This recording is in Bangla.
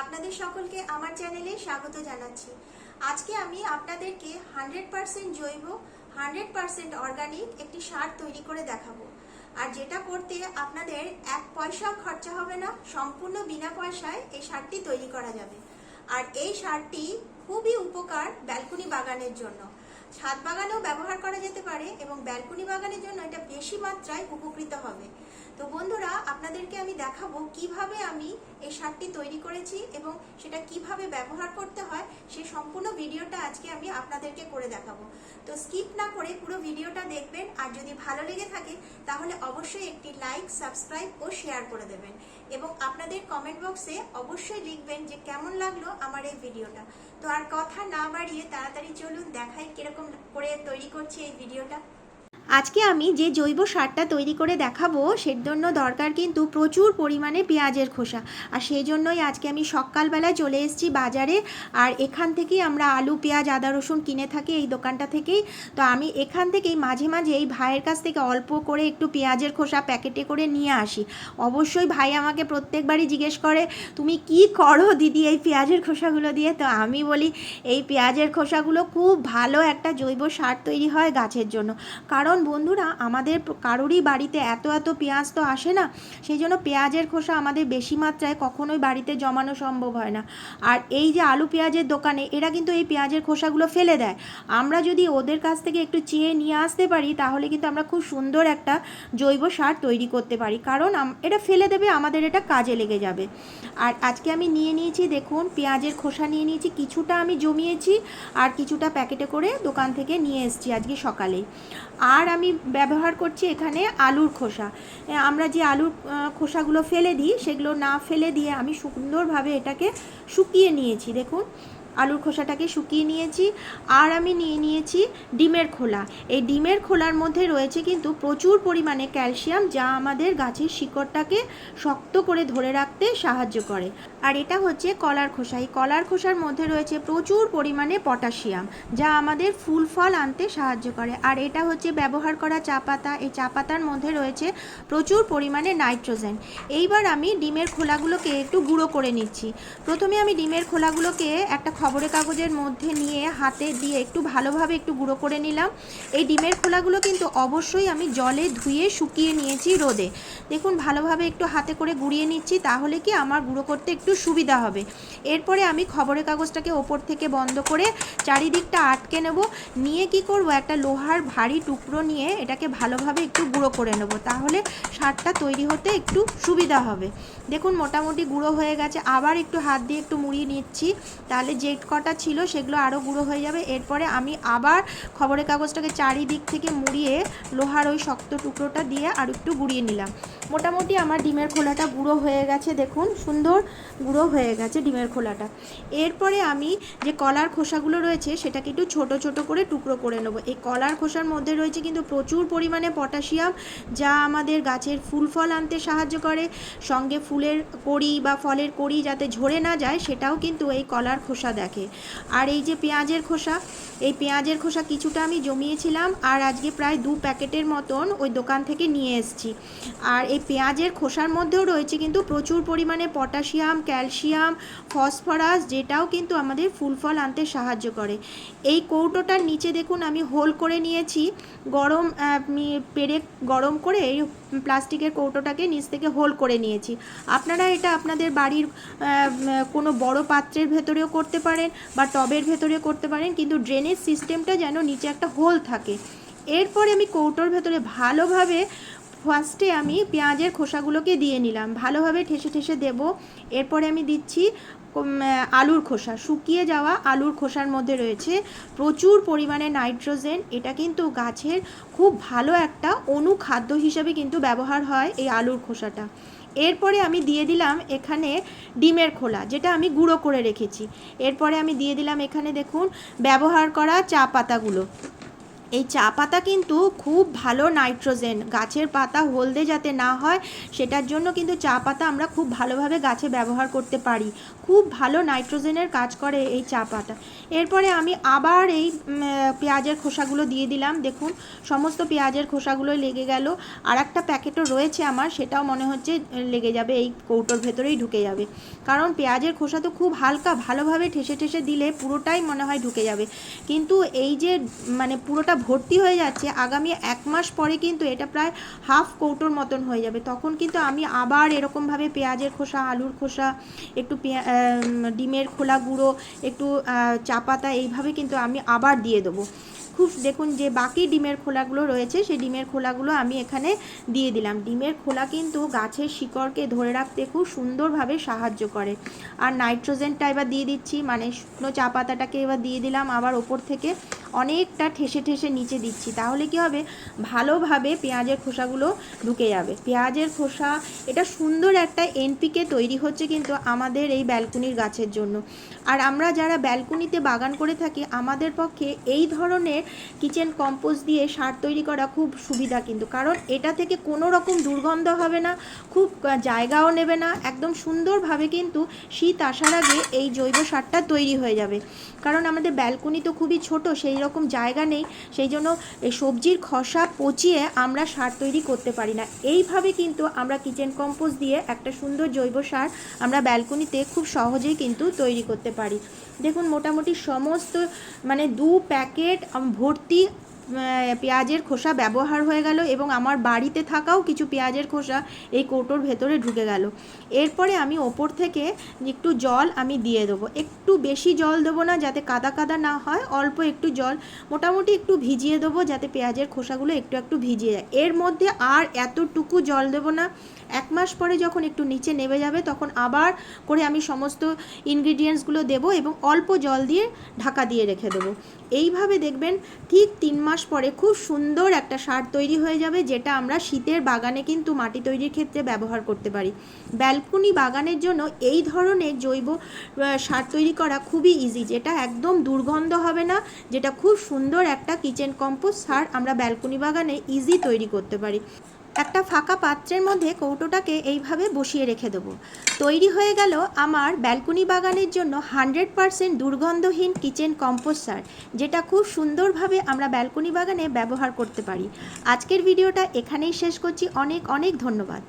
আপনাদের সকলকে আমার চ্যানেলে স্বাগত জানাচ্ছি। আজকে আমি আপনাদেরকে হান্ড্রেড পার্সেন্ট জৈব, হান্ড্রেড পার্সেন্ট অর্গানিক একটি সার তৈরি করে দেখাবো। আর যেটা করতে আপনাদের এক পয়সাও খরচা হবে না, সম্পূর্ণ বিনা পয়সায় এই সারটি তৈরি করা যাবে। আর এই সারটি খুবই উপকার ব্যালকনি বাগানের জন্য। ছাদ বাগানেও ব্যবহার করা যেতে পারে এবং ব্যালকনি বাগানের জন্য এটা বেশি মাত্রায় উপকৃত হবে। তো বন্ধুরা, আপনাদেরকে আমি দেখাবো কীভাবে আমি এই শার্টটি তৈরি করেছি এবং সেটা কীভাবে ব্যবহার করতে হয় সেই সম্পূর্ণ ভিডিওটা আজকে আমি আপনাদেরকে করে দেখাবো। তো স্কিপ না করে পুরো ভিডিওটা দেখবেন, আর যদি ভালো লেগে থাকে, তাহলে অবশ্যই একটি লাইক, সাবস্ক্রাইব ও শেয়ার করে দেবেন। এবং আপনাদের কমেন্ট বক্সে অবশ্যই লিখবেন যে কেমন লাগল আমার এই ভিডিওটা। তো আর কথা না বাড়িয়ে তাড়াতাড়ি চলুন, দেখাই কীরকম করে তৈরি করছি এই ভিডিওটা। আজকে আমি যে জৈব সারটা তৈরি করে দেখাবো, সের জন্য দরকার কিন্তু প্রচুর পরিমাণে পেঁয়াজের খোসা। আর সেই জন্যই আজকে আমি সকালবেলায় চলে এসেছি বাজারে, আর এখান থেকেই আমরা আলু, পেঁয়াজ, আদা, রসুন কিনে থাকি এই দোকানটা থেকেই। তো আমি এখান থেকেই মাঝে মাঝে এই ভাইয়ের কাছ থেকে অল্প করে একটু পেঁয়াজের খোসা প্যাকেটে করে নিয়ে আসি। অবশ্যই ভাই আমাকে প্রত্যেকবারই জিজ্ঞেস করে, তুমি কি করো দিদি এই পেঁয়াজের খোসাগুলো দিয়ে? তো আমি বলি, এই পেঁয়াজের খোসাগুলো খুব ভালো একটা জৈব সার তৈরি হয় গাছের জন্য। কারণ বন্ধুরা, আমাদের কারোরই বাড়িতে এত এত পেঁয়াজ তো আসে না, সেই জন্য পেঁয়াজের খোসা আমাদের বেশি মাত্রায় কখনোই বাড়িতে জমানো সম্ভব হয় না। আর এই যে আলু পেঁয়াজের দোকানে, এরা কিন্তু এই পেঁয়াজের খোসাগুলো ফেলে দেয়। আমরা যদি ওদের কাছ থেকে একটু চেয়ে নিয়ে আসতে পারি, তাহলে কিন্তু আমরা খুব সুন্দর একটা জৈব সার তৈরি করতে পারি। কারণ এটা ফেলে দেবে, আমাদের এটা কাজে লেগে যাবে। আর আজকে আমি নিয়ে নিয়েছি, দেখুন, পেঁয়াজের খোসা নিয়ে নিয়েছি, কিছুটা আমি জমিয়েছি, আর কিছুটা প্যাকেটে করে দোকান থেকে নিয়ে এসেছি আজকে সকালে আর আমি ব্যবহার করছি এখানে আলুর খোসা। আমরা যে আলুর খোসাগুলো ফেলে দিই, সেগুলো না ফেলে দিয়ে আমি সুন্দরভাবে এটাকে শুকিয়ে নিয়েছি। দেখুন আলুর খোসাটাকে শুকিয়ে নিয়েছি আর আমি নিয়ে নিয়েছি ডিমের খোলা। এই ডিমের খোলার মধ্যে রয়েছে কিন্তু প্রচুর পরিমাণে ক্যালসিয়াম যা আমাদের গাছের শিকড়টাকে শক্ত করে ধরে রাখতে সাহায্য করে। আর এটা হচ্ছে কলার খোসা। এই কলার খোসার মধ্যে রয়েছে প্রচুর পরিমাণে পটাশিয়াম যা আমাদের ফুল ফল আনতে সাহায্য করে। আর এটা হচ্ছে ব্যবহার করা চা পাতা। এই চা পাতার মধ্যে রয়েছে প্রচুর পরিমাণে নাইট্রোজেন। এইবার আমি ডিমের খোলাগুলোকে একটু গুঁড়ো করে নিচ্ছি। প্রথমে আমি ডিমের খোলাগুলোকে একটা খবরের কাগজের মধ্যে নিয়ে হাতে দিয়ে একটু ভালোভাবে একটু গুঁড়ো করে নিলাম। এই ডিমের খোলাগুলো কিন্তু অবশ্যই আমি জলে ধুয়ে শুকিয়ে নিয়েছি রোদে। দেখুন, ভালোভাবে একটু হাতে করে গুঁড়িয়ে নিচ্ছি, তাহলে কি আমার গুঁড়ো করতে একটু সুবিধা হবে। এরপরে আমি খবরের কাগজটাকে ওপর থেকে বন্ধ করে চারিদিকটা আটকে নেব। নিয়ে কি করব? একটা লোহার ভারী টুকরো নিয়ে এটাকে ভালোভাবে একটু গুঁড়ো করে নেব, তাহলে সারটা তৈরি হতে একটু সুবিধা হবে। দেখুন, মোটামুটি গুঁড়ো হয়ে গেছে। আবার একটু হাত দিয়ে একটু মুড়িয়ে নিচ্ছি, তাহলে যে কটা ছিল সেগুলো আরও গুঁড়ো হয়ে যাবে। এরপরে আমি আবার খবরের কাগজটাকে চারিদিক থেকে মুড়িয়ে লোহার ওই শক্ত টুকরোটা দিয়ে আর একটু গুঁড়িয়ে নিলাম। মোটামুটি আমার ডিমের খোলাটা গুঁড়ো হয়ে গেছে, দেখুন, সুন্দর গুঁড়ো হয়ে গেছে ডিমের খোলাটা। এরপরে আমি যে কলার খোসাগুলো রয়েছে সেটাকে একটু ছোট ছোট করে টুকরো করে নেব। এই কলার খোসার মধ্যে রয়েছে কিন্তু প্রচুর পরিমাণে পটাশিয়াম, যা আমাদের গাছের ফুল ফল আনতে সাহায্য করে। সঙ্গে ফুলের কড়ি বা ফলের কড়ি যাতে ঝরে না যায়, সেটাও কিন্তু এই কলার খোসা দেখে। আর এই যে পেঁয়াজের খোসা, এই পেঁয়াজের খোসা কিছুটা আমি জমিয়েছিলাম আর আজকে প্রায় দু প্যাকেটের মতন ওই দোকান থেকে নিয়ে এসেছি। আর এই পেঁয়াজের খোসার মধ্যেও রয়েছে কিন্তু প্রচুর পরিমাণে পটাশিয়াম, ক্যালসিয়াম, ফসফরাস যেটাও কিন্তু আমাদের ফুল ফল আনতে সাহায্য করে। এই কৌটোটার নিচে দেখুন আমি হোল করে নিয়েছি, গরম পেরেক গরম করে এই প্লাস্টিকের কৌটোটাকে নিচ থেকে হোল করে নিয়েছি। আপনারা এটা আপনাদের বাড়ির কোনো বড় পাত্রের ভেতরেও করতে পারেন বা টবের ভেতরেও করতে পারেন, কিন্তু ড্রেনেজ সিস্টেমটা যেন নিচে একটা হোল থাকে। এরপরে আমি কৌটোর ভেতরে ভালোভাবে ফার্স্টে আমি পেঁয়াজের খোসাগুলোকে দিয়ে নিলাম। ভালোভাবে ঠেসে ঠেসে দেব। এরপরে আমি দিচ্ছি আলুর খোসা। শুকিয়ে যাওয়া আলুর খোসার মধ্যে রয়েছে প্রচুর পরিমাণে নাইট্রোজেন। এটা কিন্তু গাছের খুব ভালো একটা অনুখাদ্য হিসেবে কিন্তু ব্যবহার হয় এই আলুর খোসাটা। এরপরে আমি দিয়ে দিলাম এখানে ডিমের খোলা, যেটা আমি গুঁড়ো করে রেখেছি। এরপরে আমি দিয়ে দিলাম এখানে দেখুন, ব্যবহার করা চা পাতাগুলো। এই চা পাতা কিন্তু খুব ভালো নাইট্রোজেন। গাছের পাতা হলদে যাতে না হয়, সেটার জন্য কিন্তু চা পাতা আমরা খুব ভালোভাবে গাছে ব্যবহার করতে পারি। খুব ভালো নাইট্রোজেনের কাজ করে এই চা পাতা। এরপরে আমি আবার এই পেঁয়াজের খোসাগুলো দিয়ে দিলাম। দেখুন, সমস্ত পেঁয়াজের খোসাগুলোই লেগে গেল। আর একটা প্যাকেটও রয়েছে আমার, সেটাও মনে হচ্ছে লেগে যাবে, এই কৌটোর ভেতরেই ঢুকে যাবে। কারণ পেঁয়াজের খোসা তো খুব হালকা, ভালোভাবে ঠেসে ঠেসে দিলে পুরোটাই মনে হয় ঢুকে যাবে। কিন্তু এই যে মানে পুরোটা ভর্তি হয়ে যাচ্ছে, আগামী এক মাস পরে কিন্তু এটা প্রায় হাফ কৌটোর মতন হয়ে যাবে। তখন কিন্তু আমি আবার এরকমভাবে পেঁয়াজের খোসা, আলুর খোসা, একটু ডিমের খোলা গুঁড়ো, একটু চা পাতা এইভাবে কিন্তু আমি আবার দিয়ে দেবো। খুব দেখুন যে বাকি ডিমের খোলাগুলো রয়েছে, সেই ডিমের খোলাগুলো আমি এখানে দিয়ে দিলাম। ডিমের খোলা কিন্তু গাছের শিকড়কে ধরে রাখতে খুব সুন্দরভাবে সাহায্য করে। আর নাইট্রোজেনটা এবার দিয়ে দিচ্ছি মানে শুকনো চা পাতাটাকে এবার দিয়ে দিলাম, আবার ওপর থেকে অনেকটা ঠেসে ঠেসে নিচে দিচ্ছি। তাহলে কি হবে? ভালোভাবে পেঁয়াজের খোসাগুলো ঢুকে যাবে। পেঁয়াজের খোসা, এটা সুন্দর একটা এনপিকে তৈরি হচ্ছে কিন্তু আমাদের এই ব্যালকনির গাছের জন্য। আর আমরা যারা ব্যালকনিতে বাগান করে থাকি, আমাদের পক্ষে এই ধরনের কিচেন কম্পোস্ট দিয়ে সার তৈরি করা খুব সুবিধা কিন্তু। কারণ এটা থেকে কোনো রকম দুর্গন্ধ হবে না, খুব জায়গাও নেবে না। একদম সুন্দরভাবে কিন্তু শীত আসার আগে এই জৈব সারটা তৈরি হয়ে যাবে। কারণ আমাদের ব্যালকনি তো খুবই ছোট, সেই রকম জায়গা নেই, সেই জন্য এই সবজির খসা পচিয়ে আমরা সার তৈরি করতে পারি না। এইভাবে কিন্তু আমরা কিচেন কম্পোস্ট দিয়ে একটা সুন্দর জৈব সার আমরা ব্যালকনিতে খুব সহজেই কিন্তু তৈরি করতে পারি। দেখুন, মোটামুটি সমস্ত মানে দু প্যাকেট ভর্তি পেঁয়াজের খোসা ব্যবহার হয়ে গেল এবং আমার বাড়িতে থাকাও কিছু পেঁয়াজের খোসা এই কৌটোর ভেতরে ঢুকে গেল। এরপরে আমি ওপর থেকে একটু জল আমি দিয়ে দেবো। একটু বেশি জল দেবো না যাতে কাদা কাদা না হয়, অল্প একটু জল, মোটামুটি একটু ভিজিয়ে দেবো যাতে পেঁয়াজের খোসাগুলো একটু একটু ভিজিয়ে যায়। এর মধ্যে আর এতটুকু জল দেবো না। এক মাস পরে যখন একটু নিচে নেমে যাবে তখন আবার করে আমি সমস্ত ইনগ্রিডিয়েন্টসগুলো দেবো এবং অল্প জল দিয়ে ঢাকা দিয়ে রেখে দেবো। এইভাবে দেখবেন ঠিক তিন মাস পরে খুব সুন্দর একটা সার তৈরি হয়ে যাবে, যেটা আমরা শীতের বাগানে কিন্তু মাটি তৈরির ক্ষেত্রে ব্যবহার করতে পারি। ব্যালকনি বাগানের জন্য এই ধরনের জৈব সার তৈরি করা খুবই ইজি যেটা একদম দুর্গন্ধ হবে না, যেটা খুব সুন্দর একটা কিচেন কম্পোস্ট সার আমরা ব্যালকনি বাগানে ইজি তৈরি করতে পারি। একটা ফাঁকা পাত্রের মধ্যে কৌটোটাকে এইভাবে বসিয়ে রেখে দেবো। তৈরি হয়ে গেল আমার ব্যালকনি বাগানের জন্য হান্ড্রেড পারসেন্ট দুর্গন্ধহীন কিচেন কম্পোস্ট সার যেটা খুব সুন্দরভাবে আমরা ব্যালকনি বাগানে ব্যবহার করতে পারি। আজকের ভিডিওটা এখানেই শেষ করছি। অনেক অনেক ধন্যবাদ।